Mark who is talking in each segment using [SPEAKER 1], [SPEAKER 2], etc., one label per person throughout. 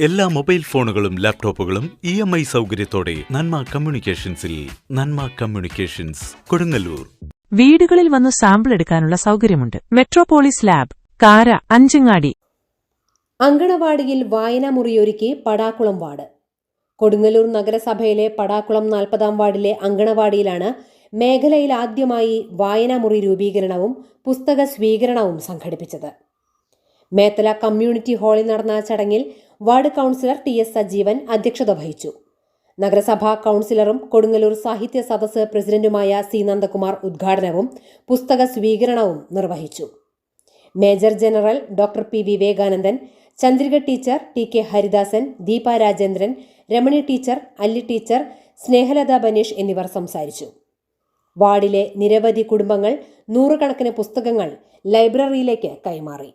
[SPEAKER 1] എല്ലാ മൊബൈൽ ഫോണുകളും ലാപ്ടോപ്പുകളും ഇ എം ഐ സൗകര്യത്തോടെ നന്മ കമ്മ്യൂണിക്കേഷൻസിൽ നന്മ കമ്മ്യൂണിക്കേഷൻസ് കൊടുങ്ങല്ലൂർ.
[SPEAKER 2] വീടുകളിൽ വന്ന് സാമ്പിൾ എടുക്കാനുള്ള സൗകര്യമുണ്ട്. Metropolis lab Kara Anchangadi.
[SPEAKER 3] അങ്കണവാടിയിൽ വായനാമുറിയൊരുക്കി പടാക്കുളം വാർഡ്. കൊടുങ്ങല്ലൂർ നഗരസഭയിലെ പടാക്കുളം നാൽപ്പതാം വാർഡിലെ അങ്കണവാടിയിലാണ് മേഖലയിൽ ആദ്യമായി വായനാമുറി രൂപീകരണവും പുസ്തക സ്വീകരണവും സംഘടിപ്പിച്ചത്. മേത്തല കമ്മ്യൂണിറ്റി ഹാളിൽ നടന്ന ചടങ്ങിൽ ward councillor T S Sajeevan അധ്യക്ഷത വഹിച്ചു. നഗരസഭാ കൗൺസിലറും കൊടുങ്ങല്ലൂർ സാഹിത്യ സദസ് പ്രസിഡന്റുമായ സി നന്ദകുമാർ ഉദ്ഘാടനവും പുസ്തക സ്വീകരണവും നിർവഹിച്ചു. Major general doctor P Vivekanandan Chandrika teacher T K Haridasan Deepa Rajendran Ramani teacher Alli teacher Snehalatha Banish എന്നിവർ സംസാരിച്ചു. വാർഡിലെ നിരവധി കുടുംബങ്ങൾ നൂറുകണക്കിന് പുസ്തകങ്ങൾ ലൈബ്രറിയിലേക്ക് കൈമാറി.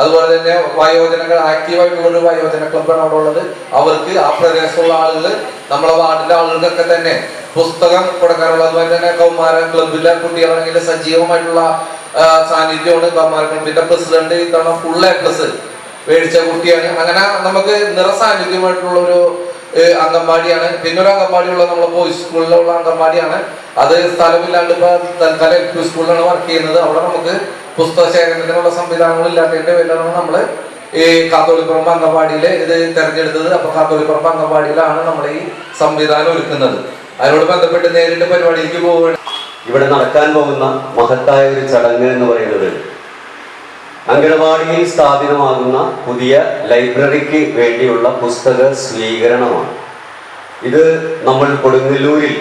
[SPEAKER 4] അതുപോലെ തന്നെ വയോജനങ്ങൾ ആക്റ്റീവായിട്ടുള്ള ഒരു വയോജന ക്ലബ്ബാണ് അവിടെ ഉള്ളത്. അവർക്ക് ആ പ്രദേശത്തുള്ള ആളുകൾ നമ്മളെ വാർഡിലെ ആളുകൾക്കൊക്കെ തന്നെ പുസ്തകം കൊടുക്കാനുള്ള അതുപോലെ തന്നെ കൗമാര ക്ലബിലെ കുട്ടികളാണെങ്കിൽ സജീവമായിട്ടുള്ള സാന്നിധ്യമാണ് കൗമാര ക്ലബിന്റെ പ്രസിഡന്റ് ഇത്തവണ ഫുൾ എ പ്ലസ് മേടിച്ച കുട്ടിയാണ്. അങ്ങനെ നമുക്ക് നിറസാന്നിധ്യമായിട്ടുള്ള ഒരു അംഗൻവാടിയാണ്. പിന്നെ ഒരു അംഗൻവാടിയുള്ള നമ്മളെ ബോയ്സ് സ്കൂളിലുള്ള അംഗൻവാടിയാണ്. അത് സ്ഥലമില്ലാണ്ട് ഇപ്പൊ തൽക്കാലം എൽ പി സ്കൂളിലാണ് വർക്ക് ചെയ്യുന്നത്. അവിടെ നമുക്ക് പുസ്തക ശേഖരണത്തിനുള്ള സംവിധാനങ്ങൾ ഇല്ലാത്തതിന്റെ പേരിലാണ് നമ്മൾ ഈ കാത്തോളിപ്പുറമ്പ് അംഗൻവാടിയിലെ ഇത് തെരഞ്ഞെടുത്തത്. അപ്പൊ കാത്തോളിപ്പുറമ്പ് അംഗൻവാടിയിലാണ് നമ്മൾ ഈ സംവിധാനം ഒരുക്കുന്നത്. അതിനോട് ബന്ധപ്പെട്ട് നേരിട്ട് പരിപാടിക്ക് പോവുകയാണ്.
[SPEAKER 5] ഇവിടെ നടക്കാൻ പോകുന്ന മഹത്തായ ഒരു ചടങ്ങ് എന്ന് പറയുന്നത് അങ്കണവാടിയിൽ സ്ഥാപിതമാകുന്ന പുതിയ ലൈബ്രറിക്ക് വേണ്ടിയുള്ള പുസ്തക സ്വീകരണമാണ്. ഇത് നമ്മൾ കൊടുങ്ങല്ലൂരിൽ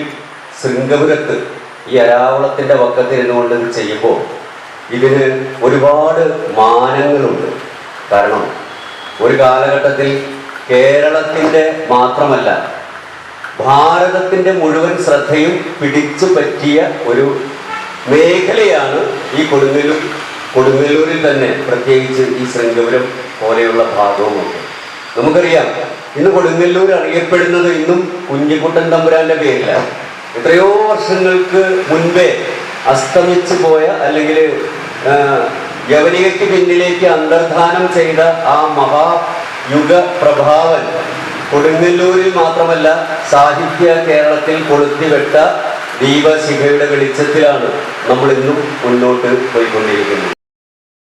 [SPEAKER 5] ശൃംഗപുരത്ത് ഈ അരാവളത്തിന്റെ വക്കത്തിരുന്നുകൊണ്ട് ഇത് ചെയ്യുമ്പോൾ ഇതിന് ഒരുപാട് മാനങ്ങളുണ്ട്. കാരണം ഒരു കാലഘട്ടത്തിൽ കേരളത്തിന്റെ മാത്രമല്ല ഭാരതത്തിന്റെ മുഴുവൻ ശ്രദ്ധയും പിടിച്ചു പറ്റിയ ഒരു മേഖലയാണ് ഈ കൊടുങ്ങല്ലൂർ. കൊടുങ്ങല്ലൂരിൽ തന്നെ പ്രത്യേകിച്ച് ഈ ശൃംഗപുരം പോലെയുള്ള ഭാഗവുമൊക്കെ. നമുക്കറിയാം ഇന്ന് കൊടുങ്ങല്ലൂർ അറിയപ്പെടുന്നത് ഇന്നും കുഞ്ഞിക്കുട്ടൻ തമ്പുരാന്റെ പേരിലാണ്. എത്രയോ വർഷങ്ങൾക്ക് മുൻപേ അസ്തമിച്ചു പോയ അല്ലെങ്കിൽ യവനികയ്ക്ക് പിന്നിലേക്ക് അന്തർധാനം ചെയ്ത ആ മഹായുഗ പ്രഭാവൻ കൊടുങ്ങല്ലൂരിൽ മാത്രമല്ല സാഹിത്യ കേരളത്തിൽ കൊളുത്തിവെട്ട ദീപശിഖയുടെ വെളിച്ചത്തിലാണ് നമ്മൾ ഇന്നും മുന്നോട്ട് പോയിക്കൊണ്ടിരിക്കുന്നത്.